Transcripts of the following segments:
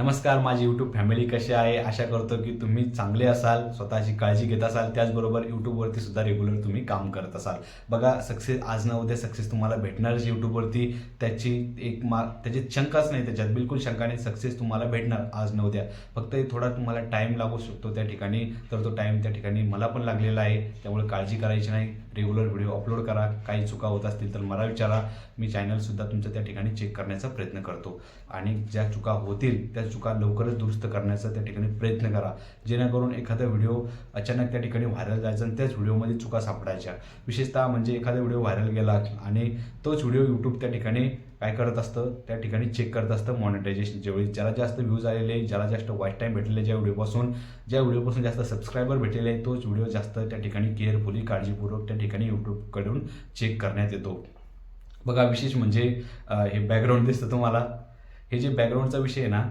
नमस्कार माझी YouTube family कशी आहे? आशा करतो की तुम्ही चांगले असाल स्वतःची काळजी घेत असाल. त्याचबरोबर यूट्यूबवरती सुद्धा रेग्युलर तुम्ही काम करत असाल. बघा सक्सेस आज न उद्या सक्सेस तुम्हाला भेटणारच यूट्यूबवरती त्याची एक मा त्याची शंकाच नाही त्याच्यात बिलकुल शंका नाही. सक्सेस तुम्हाला भेटणार आज न उद्या. फक्त थोडा तुम्हाला टाईम लागू शकतो त्या ठिकाणी. तर तो टाईम त्या ठिकाणी मला पण लागलेला आहे. त्यामुळे काळजी करायची नाही. रेग्युलर व्हिडिओ अपलोड करा. काही चुका होत असतील तर मला विचारा. मी चॅनलसुद्धा तुमचं त्या ठिकाणी चेक करण्याचा प्रयत्न करतो. आणि ज्या चुका होतील त्या चुका लवकरच दुरुस्त करण्याचा त्या ठिकाणी प्रयत्न करा. जेणेकरून एखादा व्हिडिओ अचानक त्या ठिकाणी व्हायरल जायचा आणि त्याच व्हिडिओमध्ये चुका सापडायच्या. विशेषतः म्हणजे एखादा व्हिडिओ व्हायरल गेला आणि तोच व्हिडिओ यूट्यूब त्या ठिकाणी काय करत असतं? त्या ठिकाणी चेक करत असतं मॉनिटायझेशनच्या वेळी. ज्याला जास्त व्ह्यूज आलेले ज्याला जास्त वॉच टाईम भेटलेले ज्या व्हिडिओपासून ज्या व्हिडिओपासून जास्त सबस्क्रायबर भेटलेले आहे तोच व्हिडिओ जास्त त्या ठिकाणी केअरफुली काळजीपूर्वक त्या ठिकाणी यूट्यूबकडून चेक करण्यात येतो. बघा विशेष म्हणजे हे बॅकग्राऊंड दिसतं तुम्हाला. हे जे बॅकग्राऊंडचा विषय आहे ना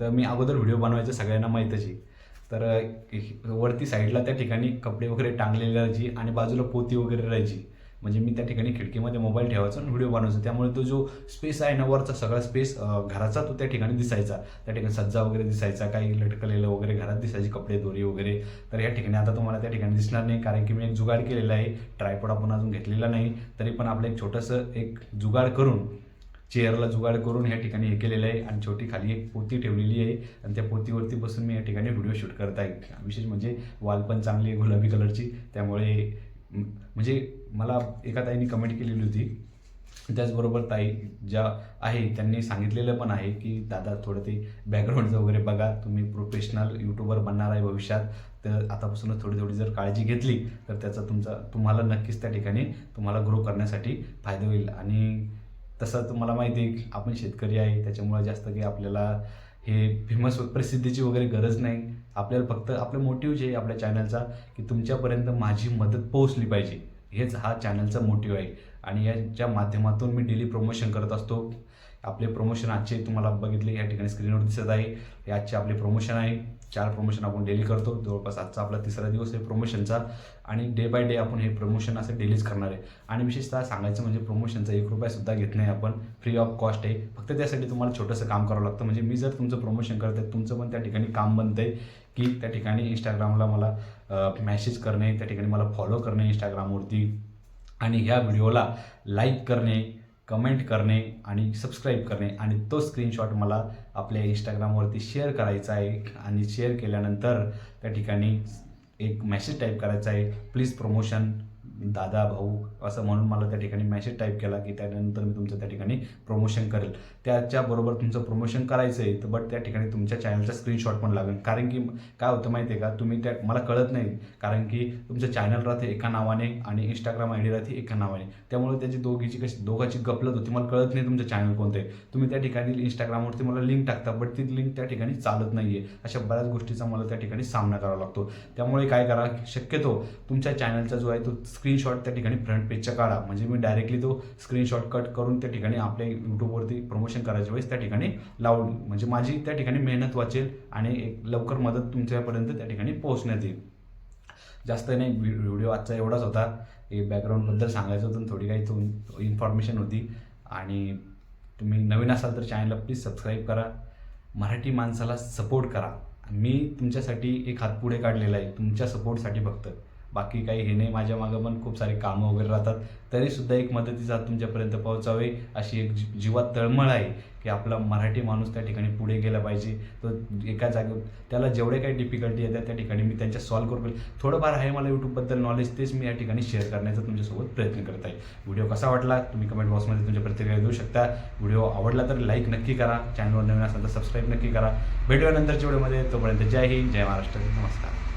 तर मी अगोदर व्हिडिओ बनवायचं सगळ्यांना माहीतच आहे. तर वरती साईडला त्या ठिकाणी कपडे वगैरे टांगलेले राहायची आणि बाजूला पोती वगैरे राहायची. म्हणजे मी त्या ठिकाणी खिडकीमध्ये मोबाईल ठेवायचा आणि व्हिडिओ बनवायचो. त्यामुळे तो जो स्पेस आहे ना वरचा सगळा स्पेस घराचा तो त्या ठिकाणी दिसायचा. त्या ठिकाणी सज्जा वगैरे दिसायचा काही लटकलेलं वगैरे घरात दिसायची कपडे दोरी वगैरे. तर या ठिकाणी आता तुम्हाला त्या ठिकाणी दिसणार नाही कारण की मी एक जुगाड केलेला आहे. ट्रायपॉड आपण अजून घेतलेला नाही. तरी पण आपलं एक छोटंसं एक जुगाड करून चेअरला जुगाड करून या ठिकाणी हे केलेलं आहे आणि छोटी खाली एक पोती ठेवलेली आहे आणि त्या पोतीवरती बसून मी या ठिकाणी व्हिडिओ शूट करत आहे. विशेष म्हणजे वाल पण चांगली आहे गुलाबी कलरची. त्यामुळे म्हणजे मला एका ताईने कमेंट केलेली होती. त्याचबरोबर ताई ज्या आहे त्यांनी सांगितलेलं पण आहे की दादा थोडं ते बॅकग्राऊंडचं वगैरे बघा. तुम्ही प्रोफेशनल यूट्यूबर बनणार आहे भविष्यात. तर आतापासूनच थोडी थोडी जर काळजी घेतली तर त्याचा तुमचा तुम्हाला नक्कीच त्या ठिकाणी तुम्हाला ग्रो करण्यासाठी फायदा होईल. आणि तसं तुम्हाला माहिती आहे की आपण शेतकरी आहे त्याच्यामुळे जास्त काही आपल्याला हे फेमस प्रसिद्धीची वगैरे गरज नाही. आपल्याला फक्त आपलं मोटिव्ह जे आहे आपल्या चॅनलचा की तुमच्यापर्यंत माझी मदत पोहोचली पाहिजे. हेच हा चॅनलचा मोटिव्ह आहे. आणि याच्या माध्यमातून मी डेली प्रमोशन करत असतो आपले प्रमोशन आजचे तुम्हाला बघितले या ठिकाणी स्क्रीनवर दिसत आहे. हे आजचे आपले प्रमोशन आहे. चार प्रमोशन आपण डेली करतो. जवळपास आजचा आपला तिसरा दिवस आहे प्रमोशनचा आणि डे बाय डे आपण हे प्रमोशन असं डेलीच करणार आहे. आणि विशेषतः सांगायचं म्हणजे प्रमोशनचा एक रुपयासुद्धा घेत नाही आपण. फ्री ऑफ कॉस्ट आहे. फक्त त्यासाठी तुम्हाला छोटंसं काम करावं लागतं. म्हणजे मी जर तुमचं प्रमोशन करते तुमचं पण त्या ठिकाणी काम बनतं आहे की त्या ठिकाणी इंस्टाग्रामला मला मॅसेज करणे त्या ठिकाणी मला फॉलो करणे इंस्टाग्रामवरती आणि ह्या व्हिडिओला लाईक करणे कमेंट करणे आणि सबस्क्राईब करणे आणि तो स्क्रीनशॉट मला आपल्या इंस्टाग्रामवरती शेअर करायचा आहे आणि शेअर केल्यानंतर त्या ठिकाणी एक मेसेज टाईप करायचा आहे प्लीज प्रमोशन दादा भाऊ असं म्हणून मला त्या ठिकाणी मेसेज टाईप केला की त्यानंतर मी तुमचं त्या ठिकाणी प्रमोशन करेल. त्याच्याबरोबर तुमचं प्रमोशन करायचं आहे तर बट त्या ठिकाणी तुमच्या चॅनलचा स्क्रीनशॉट पण लागेल. कारण की काय होतं माहिती आहे का? तुम्ही त्या मला कळत नाही. कारण की तुमचं चॅनल राहते एका नावाने आणि इंस्टाग्राम आय डी राहते एका नावाने. त्यामुळे त्याची दोघीची कशी दोघांची गपलत होती. मला कळत नाही तुमचं चॅनल कोणतं आहे. तुम्ही त्या ठिकाणी इंस्टाग्रामवरती मला लिंक टाकता बट ती लिंक त्या ठिकाणी चालत नाही आहे अशा बऱ्याच गोष्टीचा मला त्या ठिकाणी सामना करावा लागतो. त्यामुळे काय करा शक्यतो तुमच्या चॅनलचा जो आहे तो स्क्रीनशॉट त्या ठिकाणी फ्रंट पेजच्या काढा. म्हणजे मी डायरेक्टली तो स्क्रीनशॉट कट करून त्या ठिकाणी आपल्या यूट्यूबवरती प्रमोशन करायच्या वेळेस त्या ठिकाणी लावून म्हणजे माझी त्या ठिकाणी मेहनत वाचेल आणि एक लवकर मदत तुमच्यापर्यंत त्या ठिकाणी पोहोचण्यात येईल. जास्त नाही व्हिडिओ आजचा एवढाच होता. हे बॅकग्राऊंडबद्दल सांगायचं होतं थोडी काही इन्फॉर्मेशन होती. आणि तुम्ही नवीन असाल तर चॅनलला प्लीज सबस्क्राईब करा. मराठी माणसाला सपोर्ट करा. मी तुमच्यासाठी एक हात पुढे काढलेला आहे. तुमच्या सपोर्टसाठी फक्त. बाकी काही हे नाही माझ्या मागं पण खूप सारे कामं वगैरे राहतात. तरीसुद्धा एक मदतीचा हात तुमच्यापर्यंत पोहोचावे अशी एक जीवात तळमळ आहे की आपला मराठी माणूस त्या ठिकाणी पुढे गेला पाहिजे. तो एका जागेवर त्याला जेवढे काही डिफिकल्टी येतात त्या ठिकाणी मी त्यांच्या सॉल्व्ह करू पाहिजे. थोडंफार आहे मला यूट्यूबबद्दल नॉलेज तेच मी या ठिकाणी शेअर करण्याचा तुमच्यासोबत प्रयत्न करत आहे. व्हिडिओ कसा वाटला? तुम्ही कमेंट बॉक्समध्ये तुमच्या प्रतिक्रिया देऊ शकता. व्हिडिओ आवडला तर लाईक नक्की करा. चॅनलवर नवीन असाल तर सबस्क्राईब नक्की करा. भेटूया नंतरच्या व्हिडिओमध्ये तोपर्यंत जय हिंद जय महाराष्ट्र. नमस्कार.